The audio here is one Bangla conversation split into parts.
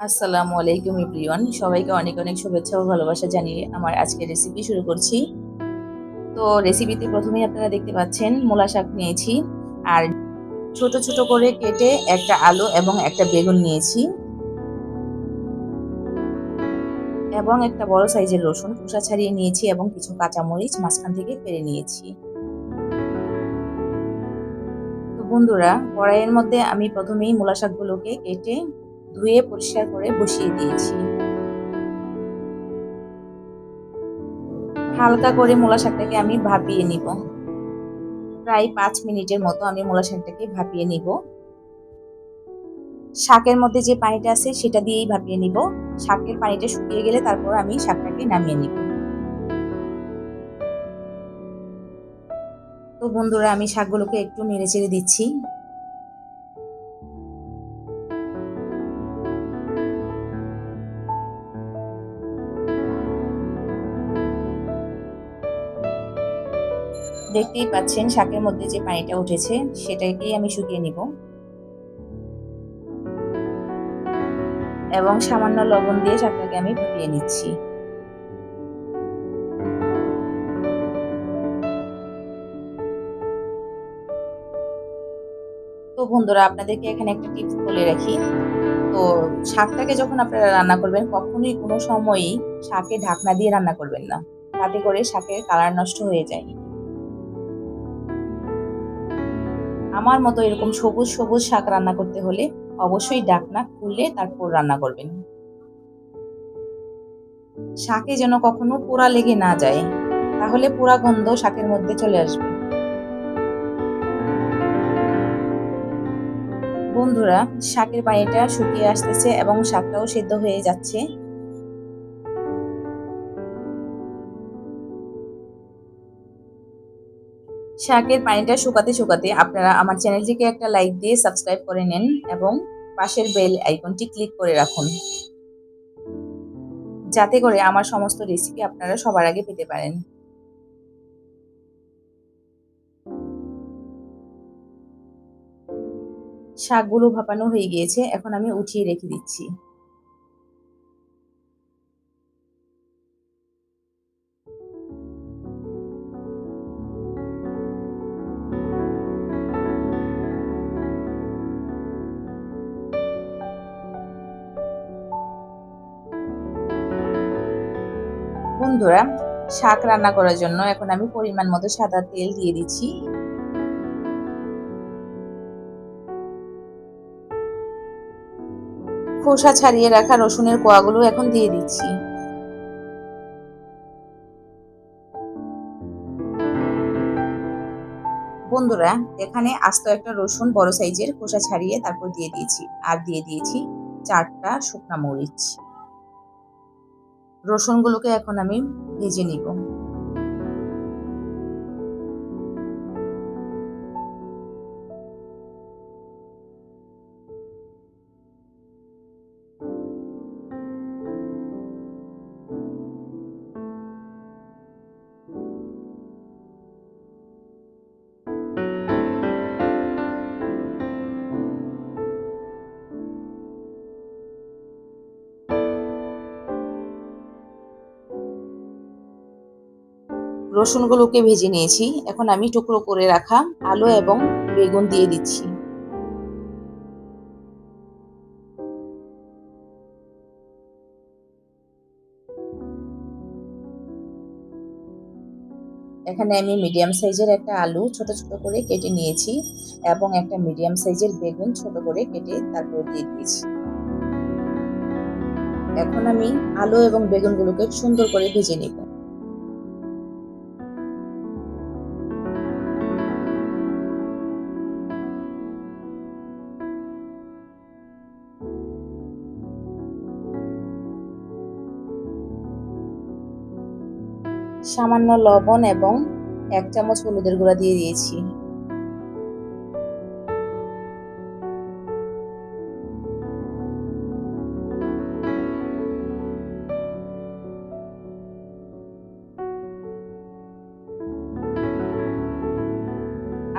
আসসালামু আলাইকুম এভরিওয়ান। সবাইকে অনেক অনেক শুভেচ্ছা ও ভালোবাসা জানিয়ে আমার আজকের রেসিপি শুরু করছি। তো রেসিপিতে প্রথমেই আপনারা দেখতে পাচ্ছেন, মূলা শাক নিয়েছি আর ছোট ছোট করে কেটে একটা আলু এবং একটা বেগুন নিয়েছি এবং একটা বড় সাইজের রসুন খোসা ছাড়িয়ে নিয়েছি এবং কিছু কাঁচামরিচ মাঝখান থেকে পেরে নিয়েছি। তো বন্ধুরা, কড়াইয়ের মধ্যে আমি প্রথমেই মূলা শাকগুলোকে কেটে ধুয়ে পরিষ্কার করে বসিয়ে দিয়েছি। হালকা করে মূলা শাকটাকে আমি ভাপিয়ে নিব। প্রায় পাঁচ মিনিটের মতো আমি মূলা শাকটাকে ভাপিয়ে নিব। শাকের মধ্যে যে পানিটা আছে সেটা দিয়েই ভাপিয়ে নিব। শাকের পানিটা শুকিয়ে গেলে তারপর আমি শাকটাকে নামিয়ে নিব। তো বন্ধুরা, আমি শাকগুলোকে একটু নেড়ে চেড়ে দিচ্ছি। দেখতেই পাচ্ছেন শাকের মধ্যে যে পানিটা উঠেছে, সেটাকেই আমি শুকিয়ে নিব। এবং সামান্য লবণ দিয়ে শাকটাকে আমি ফুটিয়ে নিচ্ছি। তো বন্ধুরা, আপনাদেরকে এখানে একটা টিপস বলে রাখি। তো শাকটাকে যখন আপনারা রান্না করবেন, কখনোই কোনো সময়ই শাকে ঢাকনা দিয়ে রান্না করবেন না। তাতে করে শাকের কালার নষ্ট হয়ে যায়। আমার মতো এরকম সবুজ সবুজ শাক রান্না করতে হলে অবশ্যই ডাকনা খুললে তারপর রান্না করবেন। শাকে যেন কখনো পোড়া লেগে না যায়, তাহলে পোড়া গন্ধ শাকের মধ্যে চলে আসবে। বন্ধুরা, শাকের পানিটা শুকিয়ে আসতেছে এবং শাকটাও সেদ্ধ হয়ে যাচ্ছে। শাকের পানিটা শুকাতে শুকাতে আপনারা আমার চ্যানেলটিকে একটা লাইক দিয়ে সাবস্ক্রাইব করে নেন এবং পাশের বেল আইকনটি ক্লিক করে রাখুন। যাতে করে আমার সমস্ত রেসিপি আপনারা সবার আগে পেতে পারেন। শাকগুলো ভাপানো হয়ে গিয়েছে, এখন আমি উঠিয়ে রেখে দিচ্ছি। বন্ধুরা, শাক রান্না করার জন্য এখন আমি পরিমাণ মতো সাদা তেল দিয়ে দিচ্ছি। খোসা ছাড়িয়ে রাখা রসুনের কোয়াগুলো এখন দিয়ে দিচ্ছি। বন্ধুরা, এখানে আস্ত একটা রসুন বড় সাইজের খোসা ছাড়িয়ে তারপর দিয়ে দিয়েছি। আর দিয়ে দিয়েছি চারটা শুকনা মরিচ। রসুনগুলোকে এখন আমি ভেজে নিব। রসুনগুলোকে ভেজে নিয়েছি। এখন আমি টুকরো করে রাখা আলু এবং বেগুন দিয়ে দিচ্ছি। এখানে আমি মিডিয়াম সাইজের একটা আলু ছোট ছোট করে কেটে নিয়েছি এবং একটা মিডিয়াম সাইজের বেগুন ছোট করে কেটে তারপর দিয়ে দিয়েছি। এখন আমি আলু এবং বেগুনগুলোকে সুন্দর করে ভেজে নিব। সামান্য লবণ এবং এক চামচ হলুদের গুঁড়া দিয়ে দিয়েছি।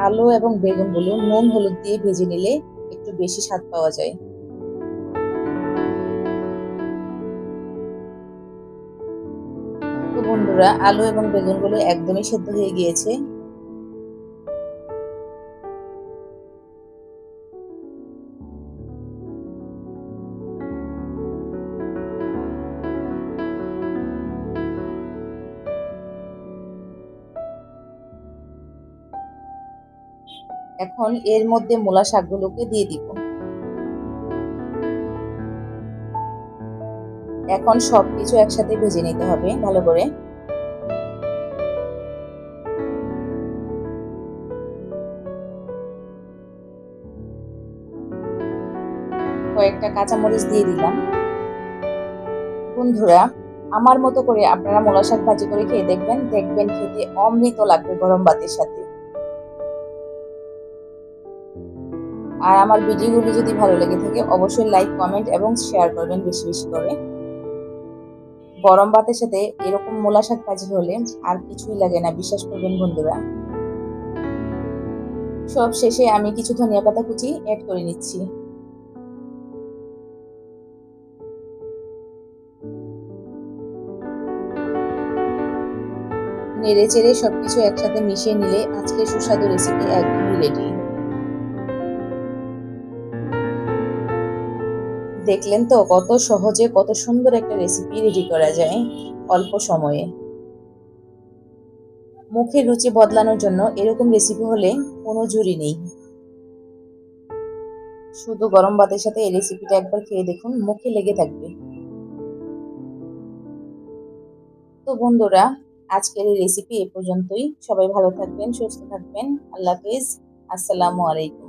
আলু এবং বেগুনগুলো নুন, হলুদ দিয়ে ভেজে নিলে একটু বেশি স্বাদ পাওয়া যায়। বন্ধুরা আলু এবং বেগুনগুলো একদমই সেদ্ধ হয়ে গিয়েছে। এখন এর মধ্যে মূলা শাকগুলোকে দিয়ে দিব। এখন সবকিছু একসাথে ভেজে নিতে হবে ভালো করে। কয়েকটা কাঁচামরিচ দিয়ে দিলাম। বন্ধুরা, আমার মতো করে আপনারা মূলা শাক ভাজি করে খেয়ে দেখবেন। দেখবেন খেতে অমৃত লাগবে গরম ভাতের সাথে। আর আমার ভিডিওগুলি যদি ভালো লেগে থাকে, অবশ্যই লাইক, কমেন্ট এবং শেয়ার করবেন বেশি বেশি করে। গরম ভাতের সাথে এরকম মূলা শাক ভাজি হলে আর কিছুই লাগে না, বিশ্বাস করবেন বন্ধুরা। সব শেষে আমি কিছু ধনিয়া পাতা কুচি অ্যাড করে নিচ্ছি। নেড়ে চেড়ে সবকিছু একসাথে মিশিয়ে নিলে আজকে সুস্বাদু রেসিপি একদমই রেডি দেখলেন তো কত সহজে কত সুন্দর একটা রেসিপি রেডি করা যায় অল্প সময়ে। মুখের রুচি বদলানোর জন্য এরকম রেসিপি হলে কোনো জুরি নেই। শুধু গরম ভাতের সাথে এই রেসিপিটা একবার খেয়ে দেখুন, মুখে লেগে থাকবে। তো বন্ধুরা আজকের এই রেসিপি এ পর্যন্তই। সবাই ভালো থাকবেন সুস্থ থাকবেন। আল্লাহ হাফিজ। আসসালামু আলাইকুম।